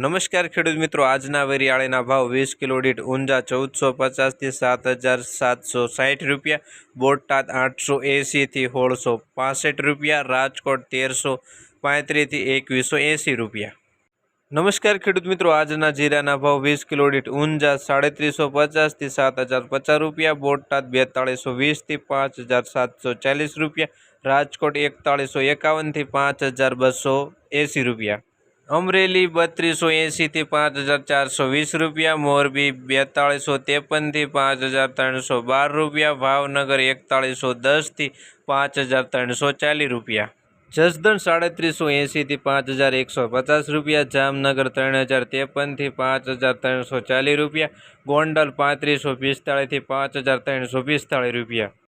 નમસ્કાર ખેડૂત મિત્રો, આજના વરિયાળીના ભાવ વીસ કિલો દીઠ ઊંઝા ચૌદસો પચાસથી સાત હજાર સાતસો સાઠ રૂપિયા, બોટાદ આઠસો એંસીથી સોળસો પાસઠ રૂપિયા, રાજકોટ તેરસો પાંત્રીસથી એકવીસો એંસી રૂપિયા. નમસ્કાર ખેડૂત મિત્રો, આજના જીરાના ભાવ વીસ કિલો દીઠ ઊંઝા સાડત્રીસો પચાસથી સાત હજાર પચાસ રૂપિયા, બોટાદ બેતાળીસો વીસથી પાંચ હજાર સાતસો ચાલીસ રૂપિયા, રાજકોટ એકતાળીસો એકાવનથી પાંચ હજાર બસો એંસી રૂપિયા. અમરેલી બત્રીસો એંસીથી પાંચ હજાર ચારસો વીસ રૂપિયા, મોરબી બેતાળીસો ત્રેપનથી પાંચ હજાર ત્રણસો બાર રૂપિયા, ભાવનગર એકતાળીસો દસથી પાંચ હજાર ત્રણસો ચાલીસ રૂપિયા. જસદણ સાડત્રીસો એંસીથી પાંચ હજાર એકસો પચાસ રૂપિયા, જામનગર ત્રણ હજાર ત્રેપનથી પાંચ હજાર ત્રણસો ચાલીસ રૂપિયા, ગોંડલ પાંત્રીસો પિસ્તાળીસથી પાંચ હજાર ત્રણસો પિસ્તાળીસ રૂપિયા.